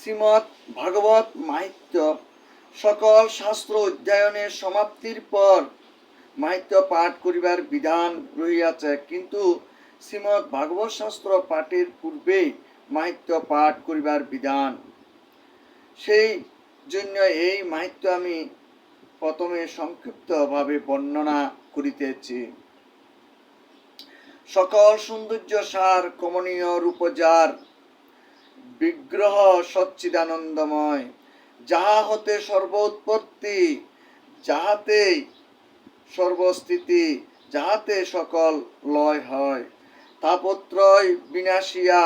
শ্রীমৎ ভাগবত মাহিত্য সকল শাস্ত্র অধ্যয়নের সমাপ্তির পর মাহিত্য পাঠ করিবার বিধান রহিয়াছে। কিন্তু শ্রীমৎ ভাগবত শাস্ত্র পাঠের পূর্বেই মাহিত্য পাঠ করিবার বিধান। সেই জন্য এই মাহিত্য আমি প্রথমে সংক্ষিপ্তভাবে বর্ণনা করিতেছি। সকল সৌন্দর্য সার কমনীয় রূপজার বিগ্রহ সচ্চিদানন্দময়। যাহা হতে সর্বোৎপত্তি যাহাতে সর্বস্থিতি, যাহাতে সকল লয় হয় তাপত্রয় বিনাশিয়া,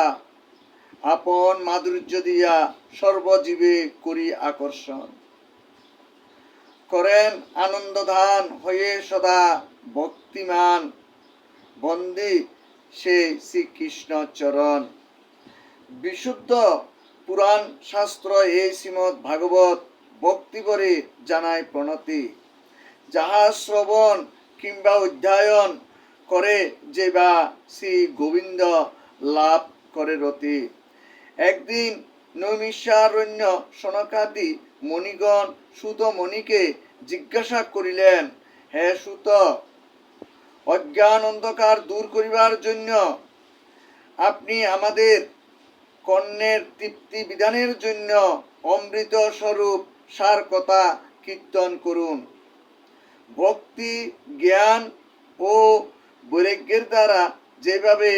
আপন মাধুর্য দিয়া সর্বজীবে করি আকর্ষণ। করেন আনন্দধান হয়ে সদা ভক্তিমান, বন্দি সে শ্রীকৃষ্ণ চরণ বিশুদ্ধ পুরাণ শাস্ত্র এই শ্রীমৎ ভাগবত ভক্তিবরে জানায় প্রণতি। যাহা শ্রবণ কিংবা অধ্যয়ন করে যে বা শ্রী গোবিন্দ লাভ করে রতি। একদিন নৈমিষারণ্য সনকাদি মণিগণ সুত মণিকে জিজ্ঞাসা করিলেন, হে সুত, অজ্ঞান অন্ধকার দূর করিবার জন্য আপনি আমাদের কর্ণের তৃপ্তি বিধানের জন্য অমৃত স্বরূপ সার কথা কীর্তন করুন। ভক্তি, জ্ঞান ও বৈরাগ্যের দ্বারা যেভাবে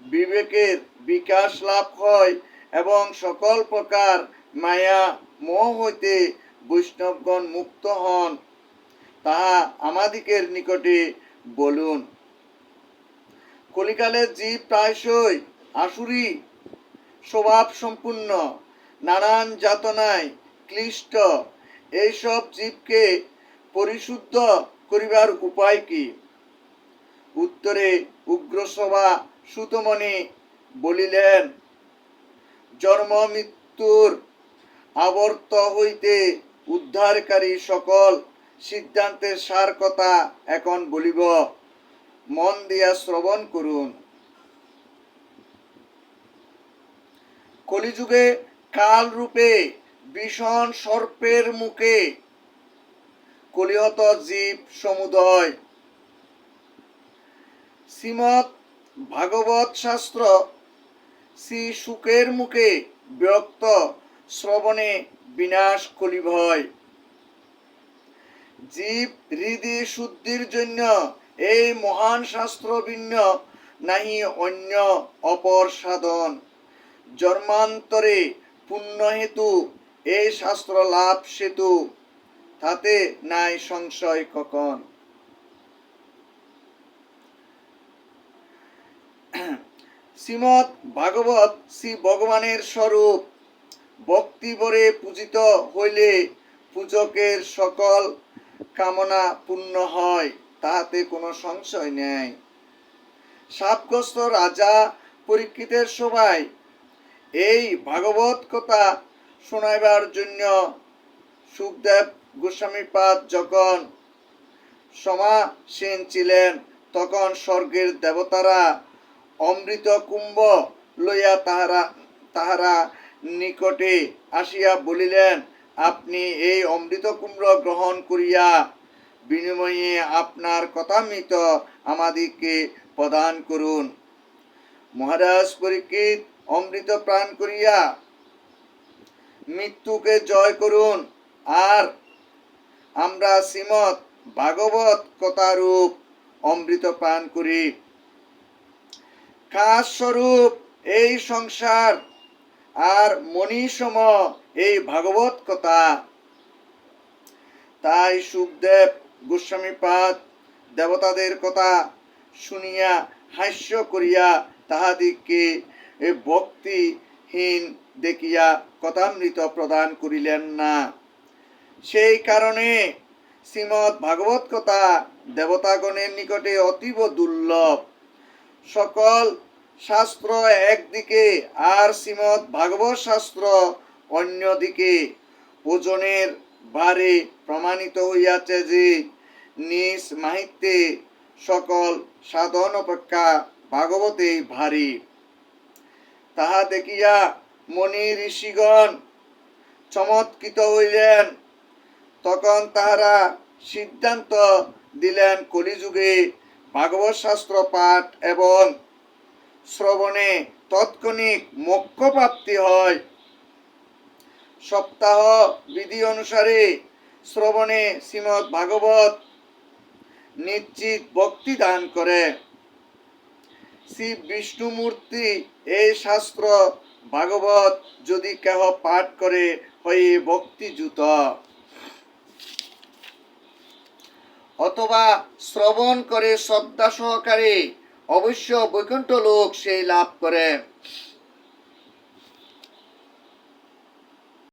বিবেকের বিকাশ লাভ হয় এবং সকল প্রকার মায়া মোহ হইতে বৈষ্ণবগণ মুক্ত হন, তাহা আমাদিকের নিকটে বলুন। কলিকালের জীব প্রায়শই আসুরি স্বভাব সম্পূর্ণ, নানান যাতনায় ক্লিষ্ট। এইসব জীবকে পরিশুদ্ধ করিবার উপায় কি? উত্তরে উগ্রসভা সুতমণি বলিলেন, জন্ম, মৃত্যুর আবর্ত হইতে উদ্ধারকারী সকল সিদ্ধান্তের সার কথা এখন বলিব। মন দিয়া শ্রবণ করুন। কলিযুগে কাল রূপে ভীষণ সর্পের মুখে কলিহত জীব সমুদয়। শ্রীমৎ ভাগবত শাস্ত্র শ্রী সুকের মুখে বিরক্ত শ্রবণে বিনাশ কলিভয় জীব হৃদি শুদ্ধির জন্য এই মহান শাস্ত্র ভিন্ন নাহি অন্য অপর সাধন। জন্মান্তরে পুণ্য হেতু এই শাস্ত্র লাভ সেতু, তাতে নাই সংশয় কখন? শ্রীমৎ ভাগবত শ্রী ভগবানের স্বরূপ ভক্তিবরে পূজিত হইলে পূজকের সকল কামনা পূর্ণ হয়, তাহাতে কোনো সংশয় নেই। সাপগ্রস্ত রাজা পরীক্ষিতের সবাই এই ভাগবত কথা শোনাইবার জন্য সুখদেব গোস্বামীপাদ যখন সমাসীন ছিলেন, তখন স্বর্গের দেবতারা অমৃত কুম্ভ লইয়া তাহারা তাহারা নিকটে আসিয়া বলিলেন, আপনি এই অমৃত কুম্ভ গ্রহণ করিয়া বিনিময়ে আপনার কথামৃত আমাদিগকে প্রদান করুন। মহারাজ পরীক্ষিত অমৃত প্রাণ করিয়া মৃত্যুকে জয় করুন। আর আমরা শ্রীমৎ ভাগবত কথারূপ অমৃত পান করি। খাস স্বরূপ এই সংসার আর মনীষম এই ভাগবত কথা। তাই সুখদেব গোস্বামীপাদ দেবতাদের কথা শুনিয়া হাস্য করিয়া তাহাদিগকে ভক্তিহীন দেখিয়া কথামৃত প্রদান করিলেন না। সেই কারণে শ্রীমৎ ভাগবত কথা দেবতাগণের নিকটে অতীব দুর্লভ। সকল শাস্ত্র একদিকে আর শ্রীমৎ ভাগবত শাস্ত্র অন্যদিকে। ওজনের ভারে প্রমাণিত হইয়াছে যে নিজ মাহিত্যে সকল সাধন অপেক্ষা ভাগবতেই ভারী। তাহা দেখিয়া মণি ঋষিগণ চমৎকৃত হইলেন। তখন তাহারা সিদ্ধান্ত দিলেন কলিযুগে ভাগবত শাস্ত্র পাঠ এবং শ্রবণে তৎক্ষণিক মোক্ষ প্রাপ্তি হয়। সপ্তাহ বিধি অনুসারে শ্রবণে শ্রীমৎ ভাগবত নিশ্চিত ভক্তি দান করে শ্রী বিষ্ণুমূর্তি এই শাস্ত্র ভাগবত যদি কেহ পাঠ করে, হয়ে ভক্তিযুত অথবা শ্রবণ করে শ্রদ্ধা সহকারে অবশ্য বৈকুণ্ঠ লোক সেই লাভ করে।